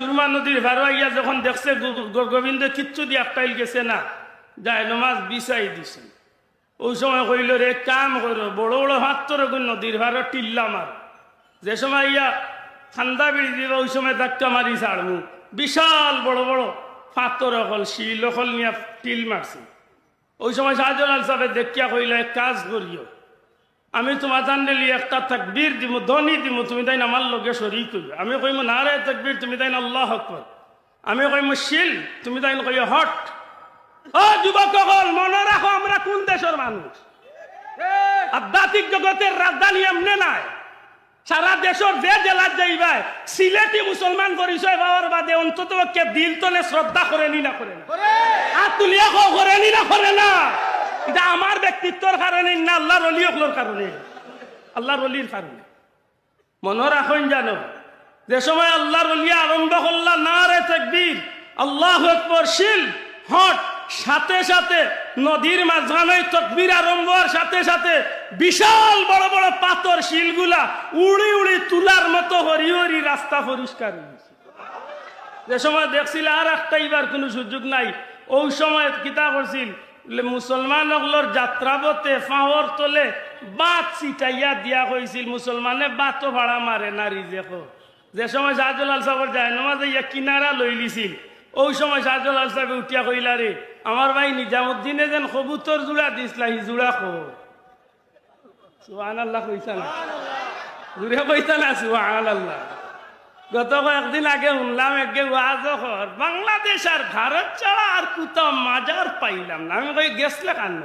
সুরমা নদীর ভারোয়াইয়া যখন দেখছে গোবিন্দ কিচ্ছু দিয়ে একটাইল গেছে না, যায় নমাজ বিছাই দিছে। ওই সময় কইল, রে, কাম করো, বড় বড় হাত তোর নদীর ভারো টিল্লা মার। যে সময় ইয়া ঠান্ডা বিড়ি দিবে, ওই সময় ধাক্কা মারি ছাড়মু। বিশাল বড় বড় পাথর অকল, শিল অকল নিয়ে টিল মারছি। ওই সময় শাহজালাল সাহেব দেখিয়া কইল, এক কাজ করিও। আমি তোমার জানলে একটা তাকবীর দিব ধনী দিব তুমি তাই আমার লগে শরিক করিও আমি কইম না রে তাকবীর তুমি তাই আল্লাহ আকবর। আমি কইম শিল তুমি তাই কই হট। ও যুবক মনে রাখো আমরা কোন দেশের মানুষ। আধ্যাত্মিক জগতের রাজধানী এমনি নাই। সারা দেশের যে জেলার যাইবাই সিলেটি মুসলমান পরিচয় পাওয়ার বাদে অন্তত কে দিল তলে শ্রদ্ধা করে নি না করে না। হাত তুলিয়া করে নি না করে না। এটা আমার ব্যক্তিত্বর কারণে না আল্লাহর অলিয়কলোর কারণে আল্লাহর অলির কারণে মনে রাখুন জানো, যে সময় আল্লাহর অলিয়া আরম্ভ করলা না রে তাকবীর, আল্লাহ আকবর, শিল, হট, সাথে সাথে নদীর মাঝখানে তকবীর আরম্ভ হওয়ার সাথে সাথে বিশাল বড় বড় পাথর শিলগুলা উড়ি উড়ি তুলার মতো হরি হরি রাস্তা পরিষ্কার হয়ে গেছে। যে সময় দেখছিল আর একটা এবার কোনো সুযোগ নাই, ওই সময় কিতা করছিল মুসলমান অগলোর যাত্রাপথে ফাঁহর তোলে বাত ছিটাইয়া দিয়া হয়েছিল মুসলমানে বাতো ভাড়া মারে নারী দেখো যে সময় শাহজলাল সাহেব যায়, নমাজ ইয়া কিনারা লই লিছিল। ওই সময় শাহজলাল সাহেব উঠিয়া কইলা, রে, আমার ভাই নিজামুদ্দিনে যেন কবুতর জোড়া দিছিলা হি জোড়া খো সুহান আল্লাহ কইতা না জুড়ে কইতা না সুহান আল্লাহ গত কয়েকদিন আগে শুনলাম, একে ওয়াজ কর। বাংলাদেশ আর ভারত ছাড়া আর কোথাও মাজার পাইলাম না। আমি কই, গেছলে কান্ন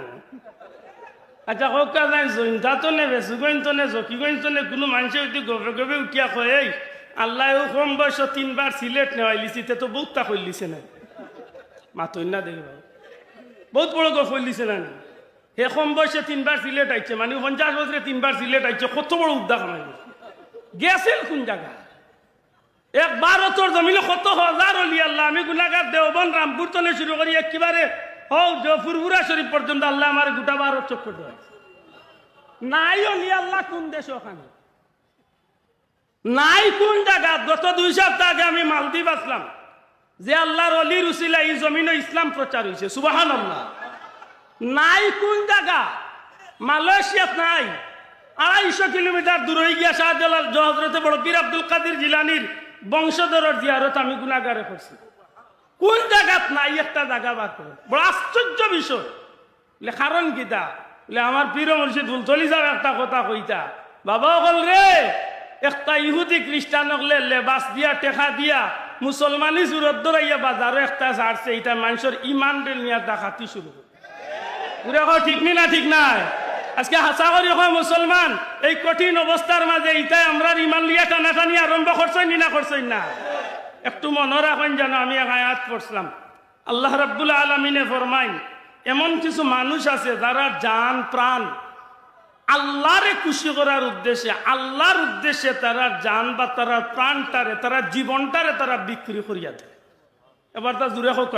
আচ্ছা হোকা যাই জৈন্তা তো নে বেসুগইন তো নে জকিগইন তো নে, কোনো মানুষে উঠি গভে গভে উঠিয়া কয়, এই আল্লাহ কম বয়স তিনবার সিলেট নেওয়াই লিছি তে তো বহুত তা লিছে না। মাতই না দেখবা বহুত বড় গফ লিছে না হে কম বয়সে তিনবার সিলেট আইছে মানে পঞ্চাশ বছরে তিনবার সিলেট আইছে, কত বড় উদ্যোগ কামাই গেছিল কোন জায়গা? এক ভারতর জমিনে কত হাজার অলি আল্লাহ, আমি গুনাগার দেওবন রামপুর তনে শুরু করি একেবারে। হও ফুরফুরা শরীফ পর্যন্ত আল্লাহ আমার গোটা ভারত চক্কর দেওয়া নাই অলি আল্লাহ কোন দেশ ওখানে? নাই কোন জায়গা? গত দুই সপ্তাহ আগে আমি মালদ্বীপ আসলাম, যে আল্লাহর অলি উসিলা এই জমিনে ইসলাম প্রচার হয়েছে সুবাহান আল্লাহ নাই কোন জায়গা? মালয়েশিয়াত নাই। আড়াইশো কিলোমিটার দূর গিয়া শাহজালাল হজরতে বড় পীর আব্দুল কাদির জিলানির বংশধরের জিয়ারত আমি গুণাগারে করছি। কোন জায়গাত নাই, একটা জায়গা বার করে। বড় আশ্চর্য বিষয়। কারণ কিতা বলে আমার পীর মুর্শিদ উলতলি যাও একটা কথা কইতা। বাবা অকল রে, একটা ইহুদি খ্রিস্টান হলে লেবাস দিয়া, টেকা দিয়া মুসলমানি সুরত দৌড়াইয়া বাজারও একটা ছাড়ছে এটা মানুষের ইমান নিয়ে ডাকাতি শুরু করে ঠিক নি না ঠিক নাই? আজকে হাসা করি কয়, মুসলমান, এই কঠিন অবস্থার মাঝে ইটাই আমরা ইমান লিয়া টানাটানি আরম্ভ করছেন নি করছেন না? একটু মনে রাখেন যেন আমি এক আয়াত পড়ছিলাম। আল্লাহ রাব্বুল আলমিনে ফরমাইন, এমন কিছু মানুষ আছে যারা জান, প্রাণ, আল্লাহরে খুশি করার উদ্দেশ্যে, আল্লাহর উদ্দেশ্যে তারা জান বা তারা প্রাণটারে, তারা জীবনটারে তারা বিক্রি করিয়া দেয়। এবার তা দূরে হোক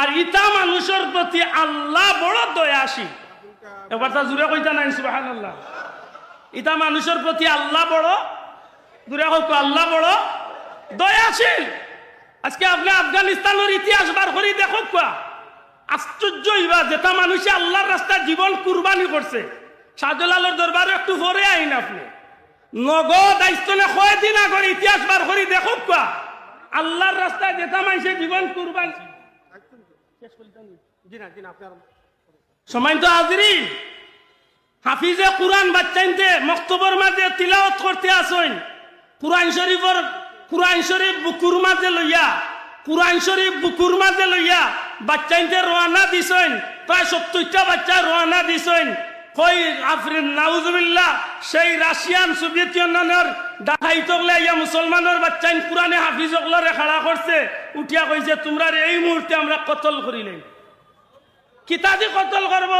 আর ইতা মানুষের প্রতি আল্লাহ বড় দয়াশীল। এবার তা দূরে কইতা নাই সুবহান আল্লাহ ইটা মানুষের প্রতি আল্লাহ বড়, দূরে হোক আল্লাহ বড়, দয়াশীল। আজকে আপনি আফগানিস্তানের ইতিহাস বার করি দেখো কোয়া। আশ্চর্য ইবা যেটা মানুষে আল্লাহর রাস্তায় জীবন কুরবানি করছে। শাহজালালের দরবারে একটু পরে আইন আপনি। নগদ আইস্তনে কয়দিন আগর ইতিহাস বার করি দেখো কোয়া। আল্লাহর রাস্তায় যেটা মানুষে জীবন কুরবানি সময় তো হাজিরি হাফিজে কোরআন বাচ্চাইতে মক্তবর মাঝে তিলাওত করতে আসইন। কোরআন শরীফর কোরআন শরীফ বুকুর মাঝে লইয়া, কোরআন শরীফ বুকুর মাঝে লইয়া বাচ্চাইনতে রওনা দিছেন প্রায় সত্তরটা বাচ্চা রওনা দিছেন কই আফরিন, নাউজুবিল্লাহ, সেই রাশিয়ান সোভিয়েত ইউনিয়নের ডাকাইত ইয়া মুসলমানের বাচ্চাইন কোরআনে হাফিজ অগলরে খাড়া করছে। উঠিয়া কইছে তোমরা এই মুহূর্তে আমরা কতল করিলেন কিতাদি কতল করব?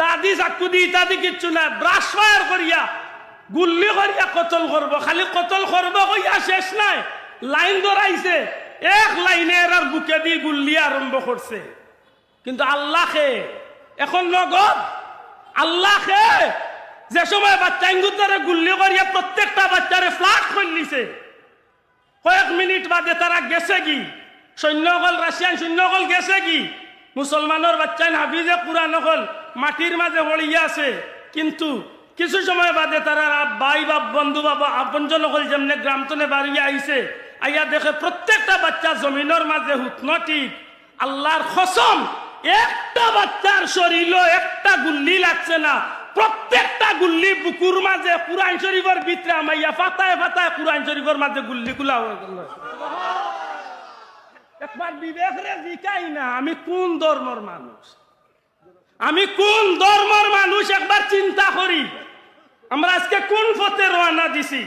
দাদি চাকু দি ইত্যাদি কিচ্ছু না ব্রাশ ফায়ার করিয়া গুল্লি করিয়া কতল করব খালি কতল করব কইয়া শেষ নাই। লাইন ধরাইছে এক লাইনে এরার বুকে দিয়ে গুল্লি আরম্ভ করছে কিন্তু আল্লাহকে এখন নগদ। আল্লাহকে যে সময় বাচ্চা ইঙ্গুতারে গুল্লি করিয়া প্রত্যেকটা বাচ্চারে ফ্লাট করে কয়েক মিনিট বাদে তারা গেছে কি? সৈন্যকল রাশিয়ান সৈন্যকল গেছে কি? মুসলমানের বাচ্চাই হাফিজে কুরআন হল মাটির মাঝে হলিয়া আছে, কিন্তু কিছু সময় বাদে তারা বাই বা বন্ধু বা আপনজন হল যেমনি গ্রামতনে বাড়িয়ে আইছে, আইয়া দেখে প্রত্যেকটা বাচ্চা জমিনের মাঝে হুতন ঠিক। আল্লাহর খসম একটা বাচ্চার শরীরও একটা গুল্লি লাগছে না। প্রত্যেকটা গুল্লি বুকুর মাঝে কুরআন শরীফের ভিতরে আমাইয়া ফাতায় ফাতায় কুরআন শরীফের মাঝে গুল্লি গুলা হয়ে গেল। একবার বিবেক রে না, আমি কোন ধর্মর মানুষ? আমি কোন ধর্মর মানুষ একবার চিন্তা করি? আমরা আজকে কোন পথে রওনা দিছি?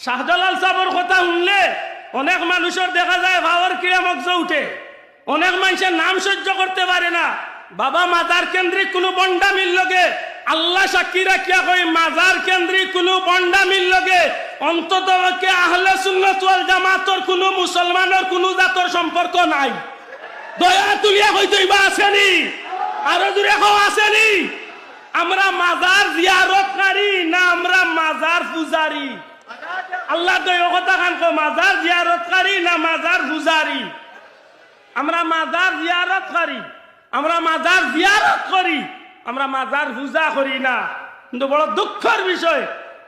শাহজালাল সাহর কথা শুনলে অনেক মানুষের দেখা যায় ভাবর কিরা মগজ উঠে। অনেক মানুষের নাম সহ্য করতে পারে না। বাবা মাজার কেন্দ্রিক কোনো বন্ডা মিল লগে, আল্লাহ সাক্ষী রাখিয়া কই মাজার কেন্দ্রিক কোনো বন্ডা মিল লগে অন্তত আহলে সুন্নাত ওয়াল জামাতর কোনো মুসলমানের কোনো জাতর সম্পর্ক নাই। দয়া তুলিয়া কইতইবা, আসেনি। আরও দূরে কেউ আসেনি। আমরা মাজার জিয়ারতকারী না আমরা মাজার পূজারি? আল্লাহ এই কথা খান মাজার জিয়ারতকারী না মাজার পূজারি? আমরা মাজার জিয়ারত করি, আমরা মাজার জিয়ারত করি, আমরা মাজার পূজা করি না। কিন্তু বড় দুঃখের বিষয়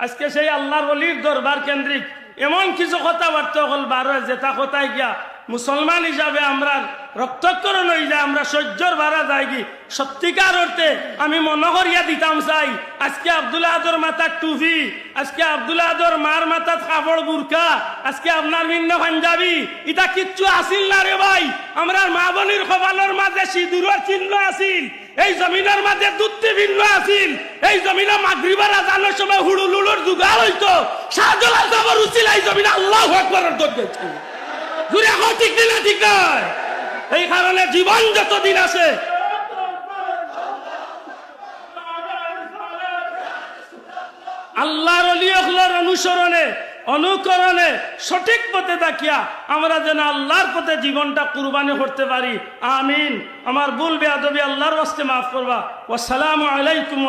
আজকে সেই আল্লাহর অলির দরবার কেন্দ্রিক এমন কিছু কথাবার্তা হল, বারো যেটা কথায় গিয়া মুসলমান হিসাবে আমরা রক্তকরণ হয়ে যায়, আমরা সহ্যর বাড়া যাই কি সত্যিকার অর্থে আমি মনে করিয়া দিতাম চাই আজকে আব্দুল্লাহ আদর মাথার টুপি, আজকে আব্দুল্লাহ আদর মার মাথার কাপড় বুরকা, আজকে আপনার ভিন্ন পাঞ্জাবি এটা কিচ্ছু আসিল না রে ভাই। আমরা মা বনির কপালের মাঝে সিঁদুরের চিহ্ন আসিল, এই জমিনের মাঝে দুধটি ভিন্ন আসিল, এই জমিনে মাগরিবার আজানোর সময় হুড়ুলুলোর আল্লাহ জীবন যতদিন আছে, আল্লাহর অনুসরণে, অনুকরণে, সঠিক পথে তাকিয়া আমরা যেন আল্লাহর পথে জীবনটা কুরবানি করতে পারি। আমিন। আমার ভুল বেয়াদবি আল্লাহর ওয়াস্তে মাফ করবা। ওয়াসসালামু আলাইকুম